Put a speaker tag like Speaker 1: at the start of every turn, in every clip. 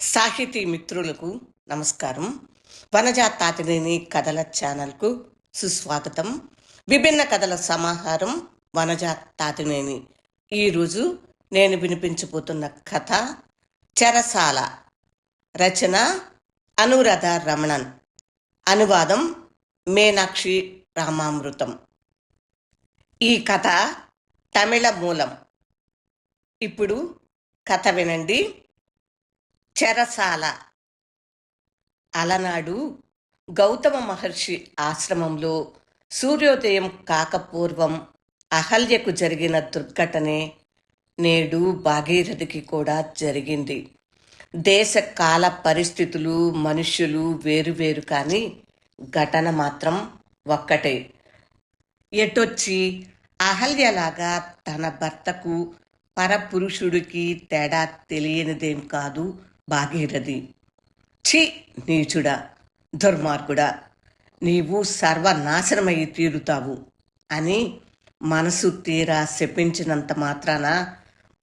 Speaker 1: సాహితీ మిత్రులకు నమస్కారం. వనజా తాతినేని కథల ఛానల్కు సుస్వాగతం. విభిన్న కథల సమాహారం వనజా తాతినేని. ఈరోజు నేను వినిపించబోతున్న కథ చెరసాల. రచన అనురాధ రమణన్. అనువాదం మీనాక్షి రామామృతం. ఈ కథ తమిళ మూలం. ఇప్పుడు కథ వినండి. చెరసాల అలనాడు గౌతమ మహర్షి ఆశ్రమంలో సూర్యోదయం కాకపూర్వం అహల్యకు జరిగిన దుర్ఘటనే నేడు భాగీరథికి కూడా జరిగింది. దేశ కాల పరిస్థితులు మనుష్యులు వేరువేరు కానీ ఘటన మాత్రం ఒక్కటే. ఎటొచ్చి అహల్యలాగా తన భర్తకు పరపురుషుడికి తేడా తెలియనిదేం కాదు. భాగీరథి ఛీ నీచుడా దుర్మార్గుడా నీవు సర్వనాశనమై తీరుతావు అని మనసు తీరా శపించినంత మాత్రాన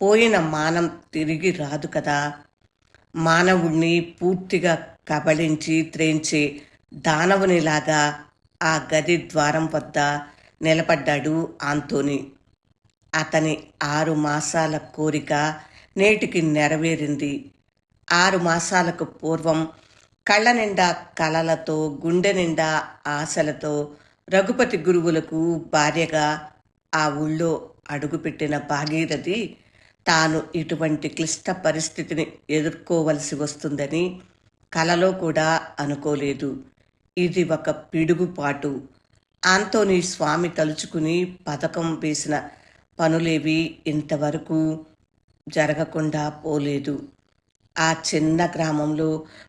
Speaker 1: పోయిన మానం తిరిగి రాదు కదా. మానవుణ్ణి పూర్తిగా కబళించి త్రేంచే దానవునిలాగా ఆ గది ద్వారం వద్ద నిలబడ్డాడు ఆంతోని. అతని ఆరు మాసాల కోరిక నేటికి నెరవేరింది. ఆరు మాసాలకు పూర్వం కళ్ళ నిండా కలలతో గుండె నిండా ఆశలతో రఘుపతి గురువులకు భార్యగా ఆ ఊళ్ళో అడుగుపెట్టిన భాగీరథి తాను ఇటువంటి క్లిష్ట పరిస్థితిని ఎదుర్కోవలసి వస్తుందని కలలో కూడా అనుకోలేదు. ఇది ఒక పిడుగుపాటు. ఆంతోని స్వామి తలుచుకుని పథకం వేసిన పనులేవి ఇంతవరకు జరగకుండా పోలేదు. ఆ చిన్న గ్రామంలో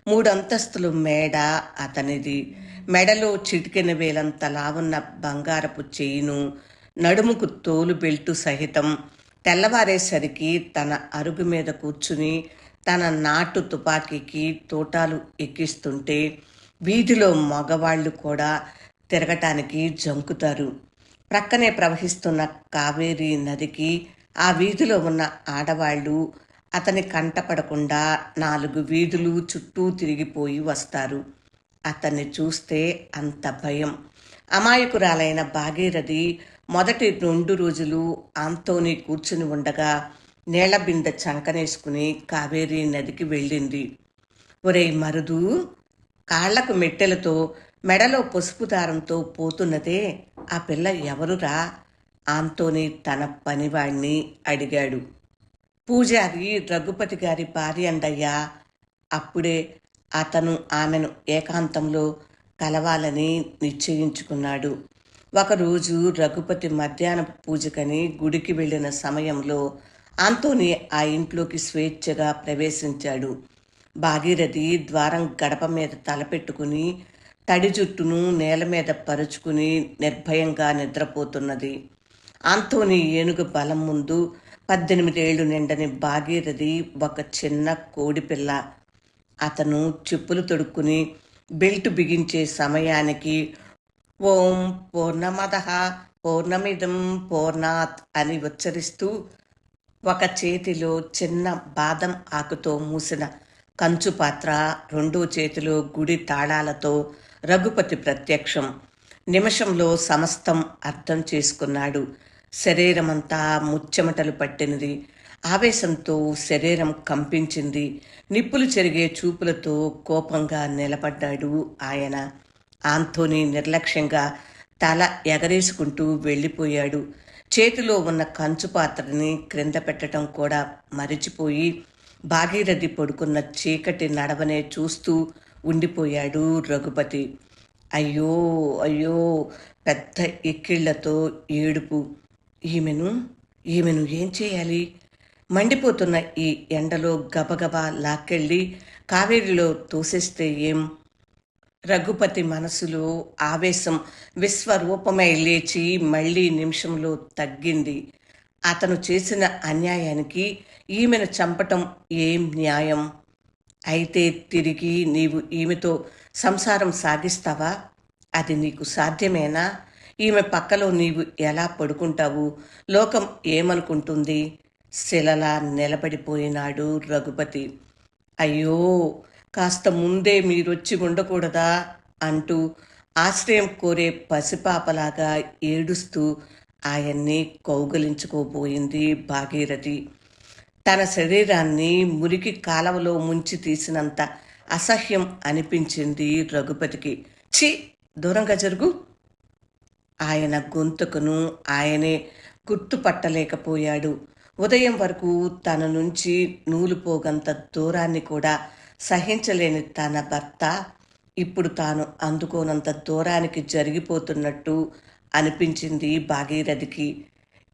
Speaker 1: మూడంతస్తులు మేడ అతనిది మెడలో చిటికెన వేలంత లావున్న బంగారపు చేయిను నడుముకు తోలు బెల్టు సహితం తెల్లవారేసరికి తన అరుగు మీద కూర్చుని తన నాటు తుపాకీకి తోటాలు ఎక్కిస్తుంటే వీధిలో మగవాళ్ళు కూడా తిరగటానికి జంకుతారు. ప్రక్కనే ప్రవహిస్తున్న కావేరీ నదికి ఆ వీధిలో ఉన్న ఆడవాళ్ళు అతని కంటపడకుండా నాలుగు వీధులు చుట్టూ తిరిగిపోయి వస్తారు. అతన్ని చూస్తే అంత భయం. అమాయకురాలైన భాగీరథి మొదటి రెండు రోజులు ఆంతోని కూర్చుని ఉండగా నీళ్ళబింద చంకనేసుకుని కావేరీ నదికి వెళ్ళింది. ఒరేయ్ మరుదు కాళ్ళకు మెట్టెలతో మెడలో పసుపు దారంతో పోతున్నదే ఆ పిల్ల ఎవరురా? ఆంతోని తన పనివాణ్ణి అడిగాడు. పూజారి రఘుపతి గారి భార్య అండయ్యా. అప్పుడే అతను ఆమెను ఏకాంతంలో కలవాలని నిశ్చయించుకున్నాడు. ఒకరోజు రఘుపతి మధ్యాహ్న పూజకని గుడికి వెళ్ళిన సమయంలో ఆంతోని ఆ ఇంట్లోకి స్వేచ్ఛగా ప్రవేశించాడు. భాగీరథి ద్వారం గడప మీద తలపెట్టుకుని తడి జుట్టును నేల మీద పరుచుకుని నిర్భయంగా నిద్రపోతున్నది. ఆంతోని ఏనుగు బలం ముందు పద్దెనిమిదేళ్ళు నిండని భాగీరథి ఒక చిన్న కోడిపిల్ల అతను చెప్పులు తొడుక్కుని బెల్ట్ బిగించే సమయానికి ఓం పూర్ణమద పూర్ణమిదం పూర్ణాత్ అని ఉచ్చరిస్తూ ఒక చేతిలో చిన్న బాదం ఆకుతో మూసిన కంచు పాత్ర రెండో చేతిలో గుడి తాళాలతో రఘుపతి ప్రత్యక్షం. నిమిషంలో సమస్తం అర్థం చేసుకున్నాడు. శరీరమంతా ముచ్చెమటలు పట్టినది ఆవేశంతో శరీరం కంపించింది. నిప్పులు చెరిగే చూపులతో కోపంగా నిలబడ్డాడు ఆయన. ఆంథోనీ నిర్లక్ష్యంగా తల ఎగరేసుకుంటూ వెళ్ళిపోయాడు. చేతిలో ఉన్న కంచు పాత్రని క్రింద పెట్టడం కూడా మరిచిపోయి భాగీరథి పడుకున్న చీకటి నడవనే చూస్తూ ఉండిపోయాడు రఘుపతి. అయ్యో అయ్యో పెద్ద ఇక్కిళ్ళతో ఏడుపు. ఈమెను ఈమెను ఏం చేయాలి? మండిపోతున్న ఈ ఎండలో గబగబా లాక్కెళ్ళి కావేరిలో తోసేస్తే ఏం? రఘుపతి మనసులో ఆవేశం విశ్వరూపమై లేచి మళ్ళీ నిమిషంలో తగ్గింది. అతను చేసిన అన్యాయానికి ఈమెను చంపటం ఏం న్యాయం? అయితే తిరిగి నీవు ఈమెతో సంసారం సాగిస్తావా? అది నీకు సాధ్యమేనా? ఈమె పక్కలో నీవు ఎలా పడుకుంటావు? లోకం ఏమనుకుంటుంది? శిలలా నిలబడిపోయినాడు రఘుపతి. అయ్యో కాస్త ముందే మీరొచ్చి ఉండకూడదా? అంటూ ఆశ్రయం కోరే పసిపాపలాగా ఏడుస్తూ ఆయన్ని కౌగలించుకోబోయింది భాగీరథి. తన శరీరాన్ని మురికి కాలవలో ముంచి తీసినంత అసహ్యం అనిపించింది రఘుపతికి. ఛీ దూరంగా జరుగు. ఆయన గొంతుకును ఆయనే గుర్తుపట్టలేకపోయాడు. ఉదయం వరకు తన నుంచి నూలుపోగంత దూరాన్ని కూడా సహించలేని తన భర్త ఇప్పుడు తాను అందుకోనంత దూరానికి జరిగిపోతున్నట్టు అనిపించింది భాగీరథికి.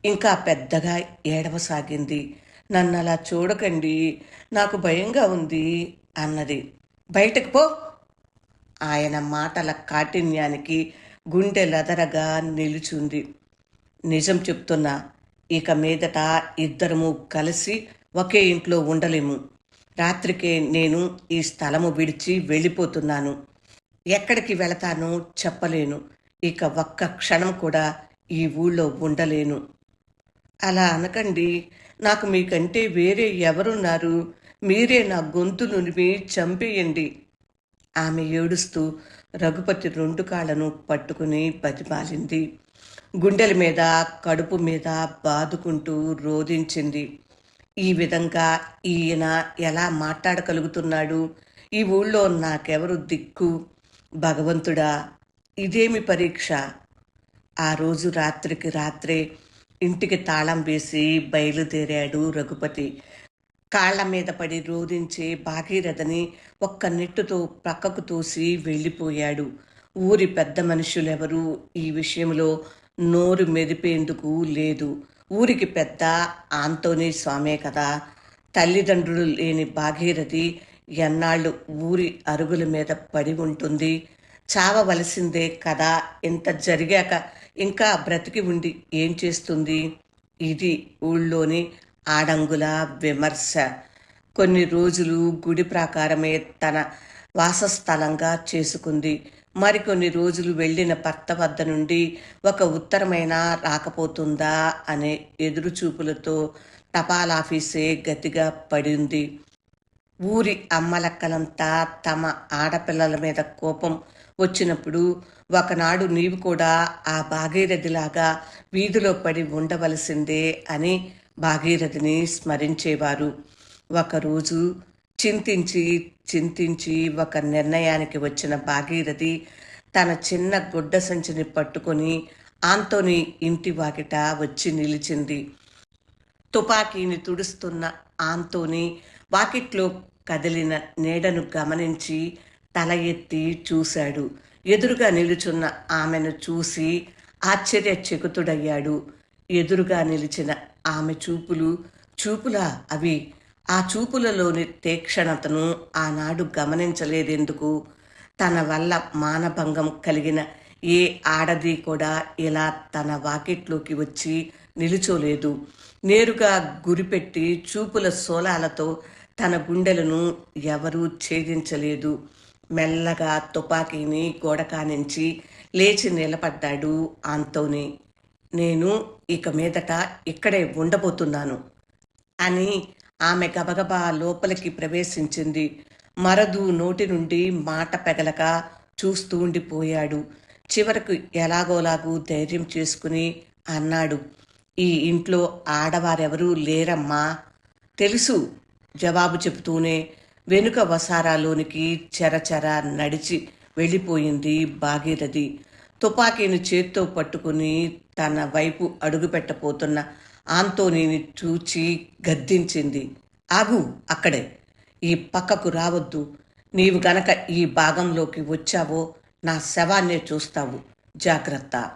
Speaker 1: ఇంకా పెద్దగా ఏడవసాగింది. నన్ను అలా చూడకండి నాకు భయంగా ఉంది అన్నది. బయటకు పో! ఆయన మాటల కాఠిన్యానికి గుండె లదరగా నిలుచుంది. నిజం చెప్తున్నా ఇక మీదట ఇద్దరము కలిసి ఒకే ఇంట్లో ఉండలేము. రాత్రికే నేను ఈ స్థలము విడిచి వెళ్ళిపోతున్నాను. ఎక్కడికి వెళతానో చెప్పలేను. ఇక ఒక్క క్షణం కూడా ఈ ఊళ్ళో ఉండలేను. అలా అనకండి నాకు మీకంటే వేరే ఎవరున్నారు? మీరే నా గొంతు నునిమి చంపేయండి. ఆమె ఏడుస్తూ రఘుపతి రెండు కాళ్ళను పట్టుకుని బతిమాలింది గుండెల మీద కడుపు మీద బాదుకుంటూ రోధించింది. ఈ విధంగా ఈయన ఎలా మాట్లాడగలుగుతున్నాడు? ఈ ఊళ్ళో నాకెవరు దిక్కు? భగవంతుడా ఇదేమి పరీక్ష? ఆ రోజు రాత్రికి రాత్రే ఇంటికి తాళం వేసి బయలుదేరాడు రఘుపతి. కాళ్ళ మీద పడి రోధించే భాగీరథని ఒక్క నెట్టుతో ప్రక్కకు తోసి వెళ్ళిపోయాడు. ఊరి పెద్ద మనుషులెవరూ ఈ విషయంలో నోరు మెదిపేందుకు లేదు. ఊరికి పెద్ద ఆంతోనీ స్వామే కదా. తల్లిదండ్రులు లేని భాగీరథి ఎన్నాళ్ళు ఊరి అరుగుల మీద పడి ఉంటుంది. చావవలసిందే కదా ఇంత జరిగాక ఇంకా బ్రతికి ఉండి ఏం చేస్తుంది? ఇది ఊళ్ళోని ఆడంగుల విమర్శ. కొన్ని రోజులు గుడి ప్రాకారమే తన వాసస్థలంగా చేసుకుంది. మరికొన్ని రోజులు వెళ్ళిన భర్త వద్ద నుండి ఒక ఉత్తరమైన రాకపోతుందా అనే ఎదురుచూపులతో టపాలాఫీసే గతిగా పడింది. ఊరి అమ్మలక్కలంతా తమ ఆడపిల్లల మీద కోపం వచ్చినప్పుడు ఒకనాడు నీవు కూడా ఆ భాగీరథిలాగా వీధిలో పడి ఉండవలసిందే అని భాగీరథిని స్మరించేవారు. ఒకరోజు చింతించి చింతించి ఒక నిర్ణయానికి వచ్చిన భాగీరథి తన చిన్న గుడ్డ సంచిని పట్టుకొని ఆంతోని ఇంటి వాకిట వచ్చి నిలిచింది. తుపాకీని తుడుస్తున్న ఆంతోని వాకిట్లో కదిలిన నీడను గమనించి తల ఎత్తి చూశాడు. ఎదురుగా నిలుచున్న ఆమెను చూసి ఆశ్చర్యచకితుడయ్యాడు. ఎదురుగా నిలిచిన ఆమె చూపులు చూపులా అవి ఆ చూపులలోని తీక్షణతను ఆనాడు గమనించలేదెందుకు? తన వల్ల మానభంగం కలిగిన ఏ ఆడది కూడా ఇలా తన వాకిట్లోకి వచ్చి నిలుచోలేదు. నేరుగా గురిపెట్టి చూపుల సోలాలతో తన గుండెలను ఎవరూ ఛేదించలేదు. మెల్లగా తుపాకీని గోడకానించి లేచి నిలబడ్డాడు ఆంతోని. నేను ఇక మీదట ఇక్కడే ఉండబోతున్నాను అని ఆమె గబగబా లోపలికి ప్రవేశించింది. మరదు నోటి నుండి మాట పెగలక చూస్తూ ఉండిపోయాడు. చివరకు ఎలాగోలాగూ ధైర్యం చేసుకుని అన్నాడు. ఈ ఇంట్లో ఆడవారెవరూ లేరమ్మా. తెలుసు జవాబు చెబుతూనే వెనుక వసారాలోనికి చెరచెర నడిచి వెళ్ళిపోయింది భాగీరథి. తుపాకీని చేత్తో పట్టుకుని తన వైపు అడుగుపెట్టపోతున్న ఆంతోనీని చూచి గద్దించింది. ఆగు అక్కడే. ఈ పక్కకు రావద్దు. నీవు గనక ఈ భాగంలోకి వచ్చావో నా శవాన్నే చూస్తావు. జాగ్రత్త.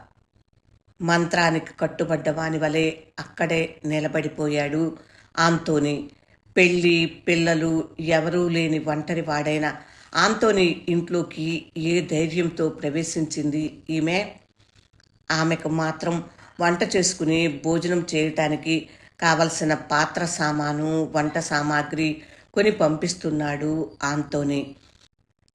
Speaker 1: మంత్రానికి కట్టుబడ్డ వాని వలె అక్కడే నిలబడిపోయాడు ఆంతోని. పెళ్ళి పిల్లలు ఎవరూ లేని ఒంటరి వాడైన ఆంతోని ఇంట్లోకి ఏ ధైర్యంతో ప్రవేశించింది ఈమె? ఆమెకు మాత్రం వంట చేసుకుని భోజనం చేయటానికి కావలసిన పాత్ర సామాను వంట సామాగ్రి కొని పంపిస్తున్నాడు ఆంతోని.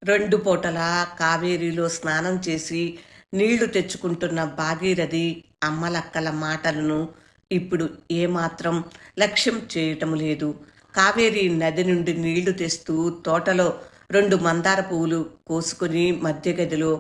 Speaker 1: రెండు పూటల కావేరీలో స్నానం చేసి నీళ్ళు తెచ్చుకుంటున్న భాగీరథి అమ్మలక్కల మాటలను ఇప్పుడు ఏమాత్రం లక్ష్యం చేయటం లేదు. కావేరీ నది నుండి నీళ్ళు తెస్తూ తోటలో రెండు మందార పువ్వులు కోసుకొని మధ్య గదిలో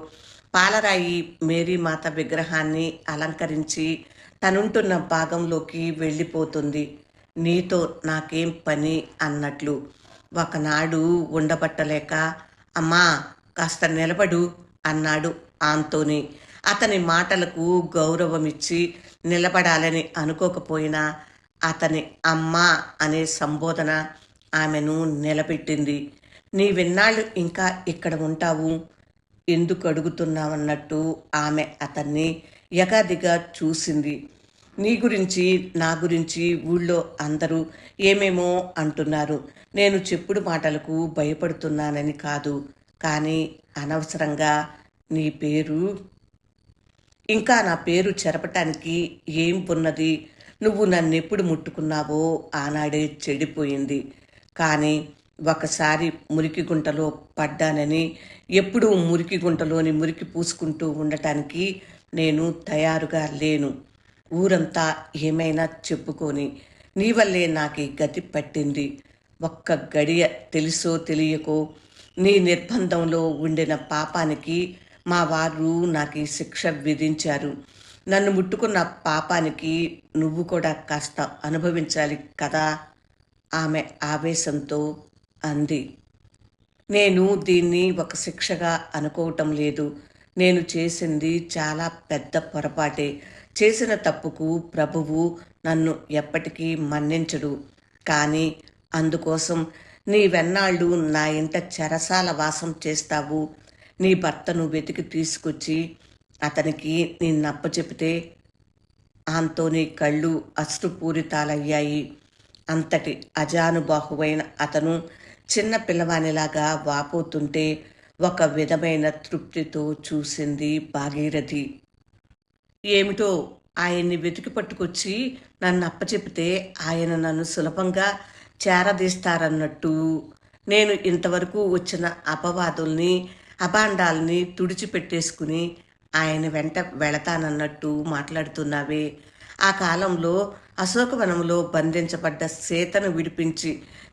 Speaker 1: పాలరాయి మేరీమాత విగ్రహాన్ని అలంకరించి తనుంటున్న భాగంలోకి వెళ్ళిపోతుంది. నీతో నాకేం పని? అన్నట్లు. ఒకనాడు ఉండబట్టలేక అమ్మా కాస్త నిలబడు అన్నాడు ఆంతోని. అతని మాటలకు గౌరవమిచ్చి నిలబడాలని అనుకోకపోయినా అతని అమ్మ అనే సంబోధన ఆమెను నిలబెట్టింది. నీవెన్నాళ్ళు ఇంకా ఇక్కడ ఉంటావు? ఎందుకు అడుగుతున్నావన్నట్టు ఆమె అతన్ని యగాదిగా చూసింది. నీ గురించి నా గురించి ఊళ్ళో అందరూ ఏమేమో అంటున్నారు. నేను చెప్పుడు మాటలకు భయపడుతున్నానని కాదు. కానీ అనవసరంగా నీ పేరు ఇంకా నా పేరు చెరపటానికి ఏం ఉన్నది? నువ్వు నన్నెప్పుడు ముట్టుకున్నావో ఆనాడే చెడిపోయింది. కానీ ఒకసారి మురికి గుంటలో పడ్డానని ఎప్పుడూ మురికి గుంటలోని మురికి పూసుకుంటూ ఉండటానికి నేను తయారుగా లేను. ఊరంతా ఏమైనా చెప్పుకొని నీ వల్లే నాకు గతి పట్టింది. ఒక్క గడియ తెలుసో తెలియకో నీ నిర్బంధంలో ఉండిన పాపానికి మా వారు నాకు శిక్ష విధించారు. నన్ను ముట్టుకున్న పాపానికి నువ్వు కూడా కాస్త అనుభవించాలి కదా? ఆమె ఆవేశంతో అంది. నేను దీన్ని ఒక శిక్షగా అనుకోవటం లేదు. నేను చేసింది చాలా పెద్ద పొరపాటే. చేసిన తప్పుకు ప్రభువు నన్ను ఎప్పటికీ మన్నించడు. కానీ అందుకోసం నీవెన్నాళ్ళు నా ఇంట చెరసాల వాసం చేస్తావు. నీ భర్తను వెతికి తీసుకొచ్చి అతనికి నిన్నప్ప చెబితే ఆంతోని కళ్ళు అశ్రుపూరితాలయ్యాయి. అంతటి అజానుబాహువైన అతను చిన్న పిల్లవానిలాగా వాపోతుంటే ఒక విధమైన తృప్తితో చూసింది భాగీరథి. ఏమిటో ఆయన్ని వెతికి పట్టుకొచ్చి నన్ను అప్పచెపితే ఆయన నన్ను సులభంగా చేరదీస్తారన్నట్టు. నేను ఇంతవరకు వచ్చిన అపవాదుల్ని అభాండాల్ని తుడిచిపెట్టేసుకుని ఆయన వెంట వెళతానన్నట్టు మాట్లాడుతున్నావే. ఆ కాలంలో అశోకవనంలో బంధించబడ్డ సీతను విడిపించి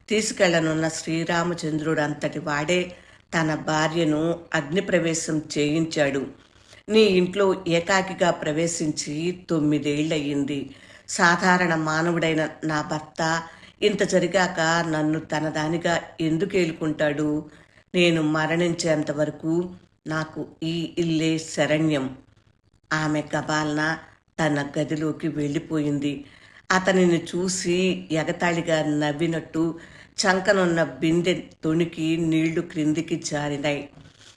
Speaker 1: తీసుకెళ్ళనున్న శ్రీరామచంద్రుడు అంతటి వాడే తన భార్యను అగ్నిప్రవేశం చేయించాడు. నీ ఇంట్లో ఏకాకిగా ప్రవేశించి తొమ్మిదేళ్ళయ్యింది. సాధారణ మానవుడైన నా భర్త ఇంత జరిగాక నన్ను తనదానిగా ఎందుకు ఏలుకుంటాడు? నేను మరణించేంత వరకు నాకు ఈ ఇల్లే శరణ్యం. ఆమె గబాల్న తన గదిలోకి వెళ్ళిపోయింది. అతనిని చూసి ఎగతాళిగా నవ్వినట్టు చంకనున్న బిందె తొణికి నీళ్ళు క్రిందికి జారినాయి.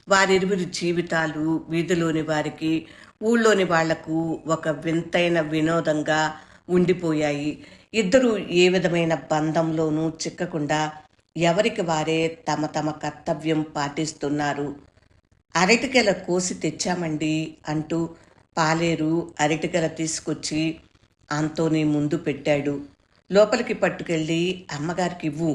Speaker 1: వారిరువురి జీవితాలు వీధిలోని వారికి ఊళ్ళోని వాళ్ళకు ఒక వింతైన వినోదంగా ఉండిపోయాయి. ఇద్దరు ఏ విధమైన బంధంలోనూ చిక్కకుండా ఎవరికి వారే తమ తమ కర్తవ్యం పాటిస్తున్నారు. అరటికెల కోసి తెచ్చామండి అంటూ పాలేరు అరటికెల తీసుకొచ్చి అంతోనే ముందు పెట్టాడు. లోపలికి పట్టుకెళ్ళి అమ్మగారికి ఇవ్వు.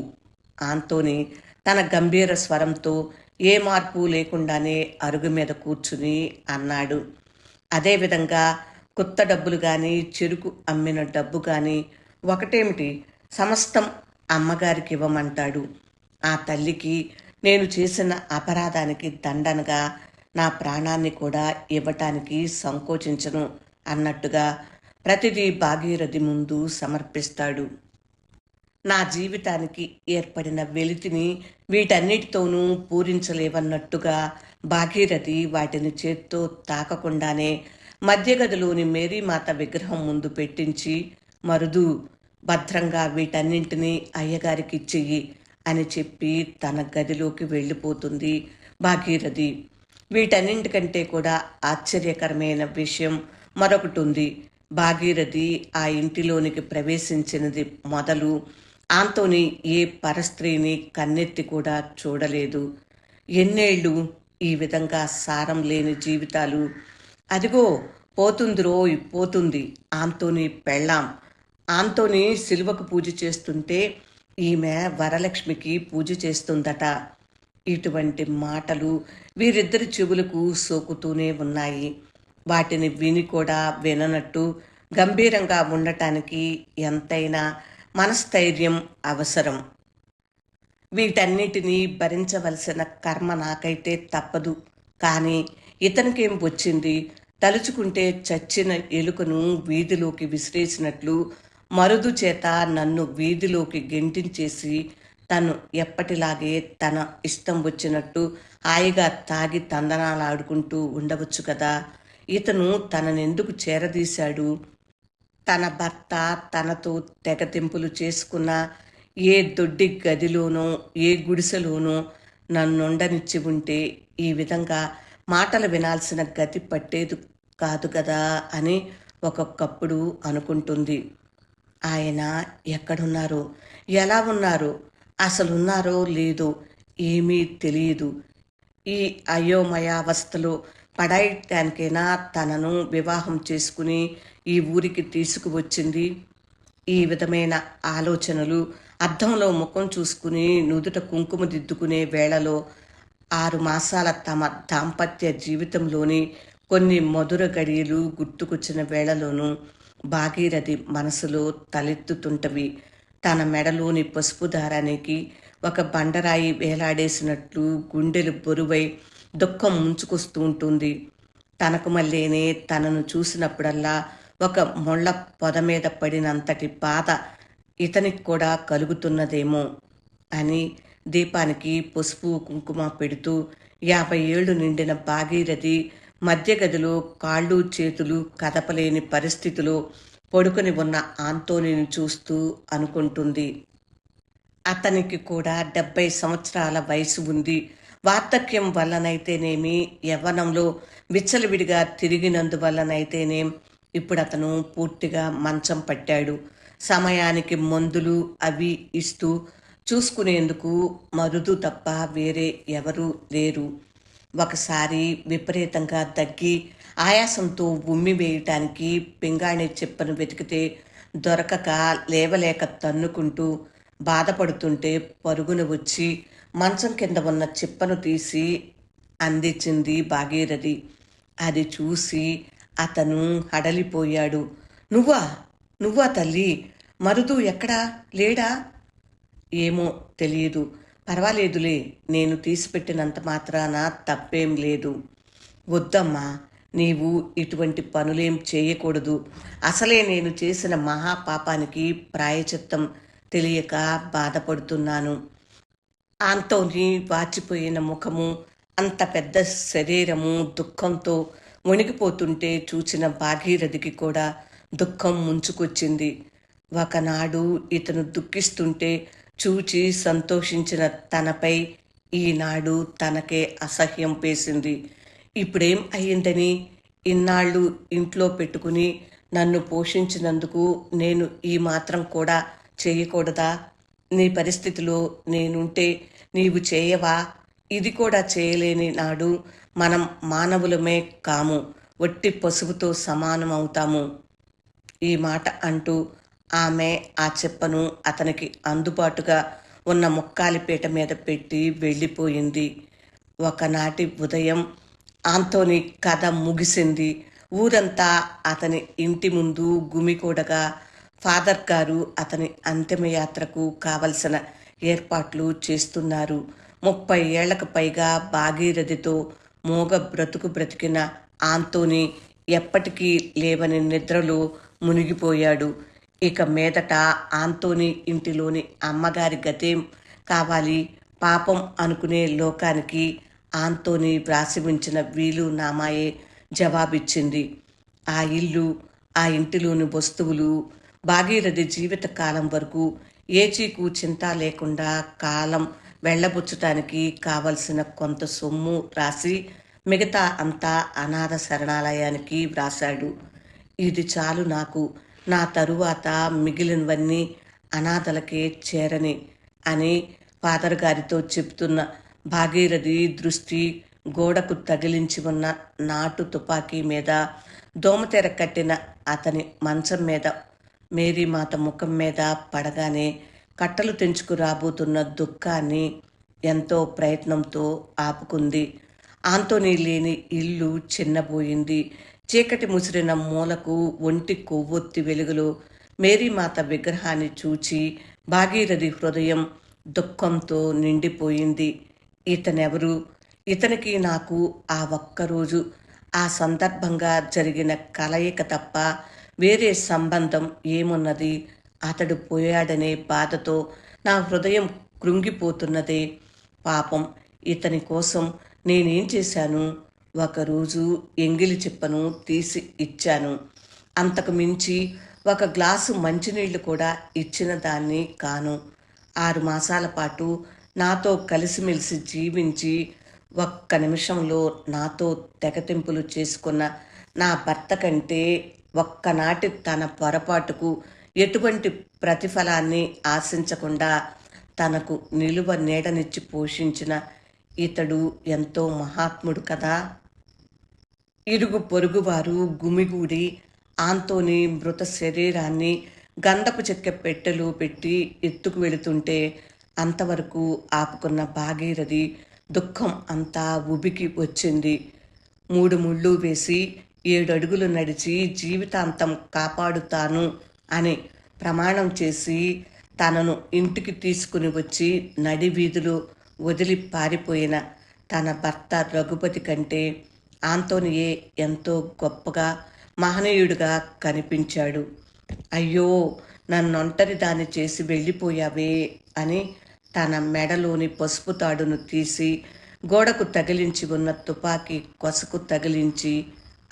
Speaker 1: ఆంతోని తన గంభీర స్వరంతో ఏ మార్పు లేకుండానే అరుగు మీద కూర్చుని అన్నాడు. అదేవిధంగా కొత్త డబ్బులు కానీ చెరుకు అమ్మిన డబ్బు కానీ ఒకటేమిటి? సమస్తం అమ్మగారికి ఇవ్వమంటాడు. ఆ తల్లికి నేను చేసిన అపరాధానికి దండనగా నా ప్రాణాన్ని కూడా ఇవ్వటానికి సంకోచించను అన్నట్టుగా ప్రతిదీ భాగీరథి ముందు సమర్పిస్తాడు. నా జీవితానికి ఏర్పడిన వెలితిని వీటన్నిటితోనూ పూరించలేవన్నట్టుగా భాగీరథి వాటిని చేత్తో తాకకుండానే మధ్యగదిలోని మేరీమాత విగ్రహం ముందు పెట్టించి మరుదు భద్రంగా వీటన్నింటినీ అయ్యగారికి చెయ్యి అని చెప్పి తన గదిలోకి వెళ్ళిపోతుంది భాగీరథి. వీటన్నింటికంటే కూడా ఆశ్చర్యకరమైన విషయం మరొకటి ఉంది భాగీరథి ఆ ఇంటిలోనికి ప్రవేశించినది మొదలు ఆంతోని ఏ పరస్త్రీని కన్నెత్తి కూడా చూడలేదు. ఎన్నేళ్ళు ఈ విధంగా సారం లేని జీవితాలు. అదిగో పోతుందిరో పోతుంది. ఆంతోని పెళ్ళాం. ఆంతోని సిలువకు పూజ చేస్తుంటే ఈమె వరలక్ష్మికి పూజ చేస్తుందట. ఇటువంటి మాటలు వీరిద్దరి చెవులకు సోకుతూనే ఉన్నాయి. వాటిని విని కూడా విననట్టు గంభీరంగా ఉండటానికి ఎంతైనా మనస్థైర్యం అవసరం. వీటన్నిటినీ భరించవలసిన కర్మ నాకైతే తప్పదు. కానీ ఇతనికేం వచ్చింది? తలుచుకుంటే చచ్చిన ఎలుకను వీధిలోకి విసిరేసినట్లు మరుదు చేత నన్ను వీధిలోకి గెంటించేసి తను ఎప్పటిలాగే తన ఇష్టం వచ్చినట్టు హాయిగా తాగి తందనాలు ఆడుకుంటూ ఉండవచ్చు కదా? ఇతను తననెందుకు చేరదీశాడు? తన భర్త తనతో తెగతింపులు చేసుకున్న ఏ దొడ్డి గదిలోనో ఏ గుడిసెలోనో నన్నుండనిచ్చి ఉంటే ఈ విధంగా మాటలు వినాల్సిన గతి పట్టేది కాదు కదా అని ఒక్కొక్కప్పుడు అనుకుంటుంది. ఆయన ఎక్కడున్నారో? ఎలా ఉన్నారో? అసలు ఉన్నారో లేదో ఏమీ తెలియదు. ఈ అయోమయావస్థలో పడాయటానికైనా తనను వివాహం చేసుకుని ఈ ఊరికి తీసుకువచ్చింది. ఈ విధమైన ఆలోచనలు అద్దంలో ముఖం చూసుకుని నుదుట కుంకుమ దిద్దుకునే వేళలో ఆరు మాసాల తమ దాంపత్య జీవితంలోని కొన్ని మధుర గడియలు గుర్తుకొచ్చిన వేళలోనూ భాగీరథి మనసులో తలెత్తుతుంటవి. తన మెడలోని పసుపు దారానికి ఒక బండరాయి వేలాడేసినట్లు గుండెలు బరువై దుఃఖం ముంచుకొస్తూ ఉంటుంది. తనకు మళ్ళీనే తనను చూసినప్పుడల్లా ఒక మొళ్ళ పొద మీద పడినంతటి బాధ ఇతనికి కూడా కలుగుతున్నదేమో అని దీపానికి పసుపు కుంకుమ పెడుతూ యాభై ఏళ్ళు నిండిన భాగీరథి మధ్య గదిలో కాళ్ళు చేతులు కదపలేని పరిస్థితిలో పడుకొని ఉన్న ఆంతోనిని చూస్తూ అనుకుంటుంది. అతనికి కూడా డెబ్బై సంవత్సరాల వయసు ఉంది. వార్ధక్యం వల్లనైతేనేమి యవ్వనంలో విచ్చలవిడిగా తిరిగినందువల్లనైతేనేం ఇప్పుడు అతను పూర్తిగా మంచం పట్టాడు. సమయానికి మందులు అవి ఇస్తూ చూసుకునేందుకు మరుదు తప్ప వేరే ఎవరూ లేరు. ఒకసారి విపరీతంగా దగ్గి ఆయాసంతో ఉమ్మి వేయటానికి పింగాణి చెప్పను వెతికితే దొరకక లేవలేక తన్నుకుంటూ బాధపడుతుంటే పరుగున వచ్చి మంచం కింద ఉన్న చిప్పను తీసి అందించింది భాగీరథి. అది చూసి అతను హడలిపోయాడు. నువ్వా? నువ్వా తల్లి? మరుదు ఎక్కడా? లేడా? ఏమో తెలియదు. పర్వాలేదులే. నేను తీసిపెట్టినంత మాత్రాన తప్పేం లేదు. వద్దమ్మా. నీవు ఇటువంటి పనులేం చేయకూడదు. అసలే నేను చేసిన మహాపాపానికి ప్రాయచిత్తం తెలియక బాధపడుతున్నాను. ఆంతోని వాచిపోయిన ముఖము అంత పెద్ద శరీరము దుఃఖంతో వణికిపోతుంటే చూచిన భాగీరథికి కూడా దుఃఖం ముంచుకొచ్చింది. ఒకనాడు ఇతను దుఃఖిస్తుంటే చూచి సంతోషించిన తనపై ఈనాడు తనకే అసహ్యం పేసింది ఇప్పుడేం అయ్యిందని ఇన్నాళ్ళు ఇంట్లో పెట్టుకుని నన్ను పోషించినందుకు నేను ఈ మాత్రం కూడా చేయకూడదా? నీ పరిస్థితిలో నేనుంటే నీవు చేయవా? ఇది కూడా చేయలేని నాడు మనం మానవులమే కాము. ఒట్టి పశువుతో సమానం అవుతాము. ఈ మాట అంటూ ఆమె ఆ చెప్పను అతనికి అందుబాటుగా ఉన్న ముక్కాలిపీట మీద పెట్టి వెళ్ళిపోయింది. ఒకనాటి ఉదయం ఆంతోని కథ ముగిసింది. ఊరంతా అతని ఇంటి ముందు గుమికూడగా ఫాదర్ గారు అతని అంతిమయాత్రకు కావలసిన ఏర్పాట్లు చేస్తున్నారు. ముప్పై ఏళ్ళకు పైగా భాగీరథితో మూగ బ్రతుకు బ్రతికిన ఆంతోని ఎప్పటికీ లేవని నిద్రలో మునిగిపోయాడు. ఇక మీదట ఆంతోని ఇంటిలోని అమ్మగారి గతేం కావాలి పాపం అనుకునే లోకానికి ఆంతోని వ్రాసిబించిన వీలు నామాయే జవాబిచ్చింది. ఆ ఇల్లు ఆ ఇంటిలోని వస్తువులు భాగీరథి జీవిత కాలం వరకు ఏ చీకు చింత లేకుండా కాలం వెళ్ళబుచ్చటానికి కావలసిన కొంత సొమ్ము రాసి మిగతా అంతా అనాథ శరణాలయానికి వ్రాశాడు. ఇది చాలు నాకు. నా తరువాత మిగిలినవన్నీ అనాథలకే చేరని అని ఫాదర్ గారితో చెప్తున్న భాగీరథి దృష్టి గోడకు తగిలించి ఉన్న నాటు తుపాకీ మీద దోమతెర కట్టిన అతని మంచం మీద మేరీమాత ముఖం మీద పడగానే కట్టలు తెంచుకు రాబోతున్న దుఃఖాన్ని ఎంతో ప్రయత్నంతో ఆపుకుంది. ఆంతోనీ లేని ఇల్లు చిన్నబోయింది. చీకటి ముసిరిన మూలకు ఒంటి కొవ్వొత్తి వెలుగులో మేరీమాత విగ్రహాన్ని చూచి భాగీరథి హృదయం దుఃఖంతో నిండిపోయింది. ఇతనెవరు? ఇతనికి నాకు ఆ ఒక్కరోజు ఆ సందర్భంగా జరిగిన కలయిక తప్ప వేరే సంబంధం ఏమున్నది? అతడు పోయాడనే బాధతో నా హృదయం కృంగిపోతున్నదే. పాపం ఇతని కోసం నేనేం చేశాను? ఒకరోజు ఎంగిలి చిప్పను తీసి ఇచ్చాను. అంతకు మించి ఒక గ్లాసు మంచినీళ్ళు కూడా ఇచ్చిన దాన్ని కాను. ఆరు మాసాల పాటు నాతో కలిసిమెలిసి జీవించి ఒక్క నిమిషంలో నాతో తెగతింపులు చేసుకున్న నా భర్త కంటే ఒక్కనాటి తన పొరపాటుకు ఎటువంటి ప్రతిఫలాన్ని ఆశించకుండా తనకు నిలువ నీడనిచ్చి పోషించిన ఇతడు ఎంతో మహాత్ముడు కదా. ఇరుగు పొరుగువారు గుమిగూడి ఆంతోని మృత శరీరాన్ని గంధపు చెక్క పెట్టెలు పెట్టి ఎత్తుకు వెళుతుంటే అంతవరకు ఆపుకున్న భాగీరథి దుఃఖం అంతా ఉబికి వచ్చింది. మూడు ముళ్ళు వేసి ఏడు అడుగులు నడిచి జీవితాంతం కాపాడుతాను అని ప్రమాణం చేసి తనను ఇంటికి తీసుకుని వచ్చి నడి వీధిలో వదిలి పారిపోయిన తన భర్త రఘుపతి కంటే ఆంతోనియే ఎంతో గొప్పగా మహనీయుడిగా కనిపించాడు. అయ్యో నన్నొంటరి దాన్ని చేసి వెళ్ళిపోయావే అని తన మెడలోని పసుపు తాడును తీసి గోడకు తగిలించి ఉన్న తుపాకీ కొసకు తగిలించి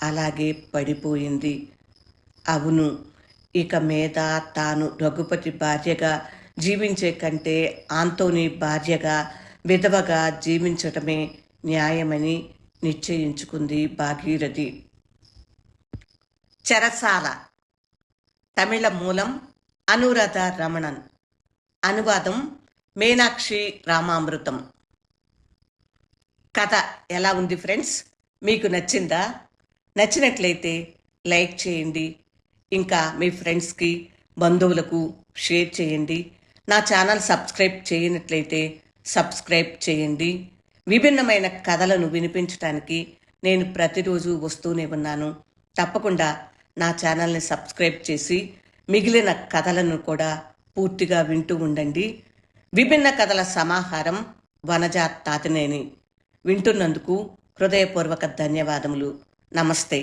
Speaker 1: అలాగే పడిపోయింది. అవును ఇక మీద తాను రఘుపతి భార్యగా జీవించే కంటే ఆంతోని భార్యగా విధవగా జీవించటమే న్యాయమని నిశ్చయించుకుంది భాగీరథి. చెరసాల తమిళ మూలం అనురాధ రమణన్. అనువాదం మీనాక్షి రామామృతం. కథ ఎలా ఉంది ఫ్రెండ్స్? మీకు నచ్చిందా? నచ్చినట్లయితే లైక్ చేయండి. ఇంకా మీ ఫ్రెండ్స్కి బంధువులకు షేర్ చేయండి. నా ఛానల్ సబ్స్క్రైబ్ చేయనట్లయితే సబ్స్క్రైబ్ చేయండి. విభిన్నమైన కథలను వినిపించడానికి నేను ప్రతిరోజు వస్తూనే ఉన్నాను. తప్పకుండా నా ఛానల్ని సబ్స్క్రైబ్ చేసి మిగిలిన కథలను కూడా పూర్తిగా వింటూ ఉండండి. విభిన్న కథల సమాహారం వనజ తాతినేని వింటున్నందుకు హృదయపూర్వక ధన్యవాదములు. నమస్తే.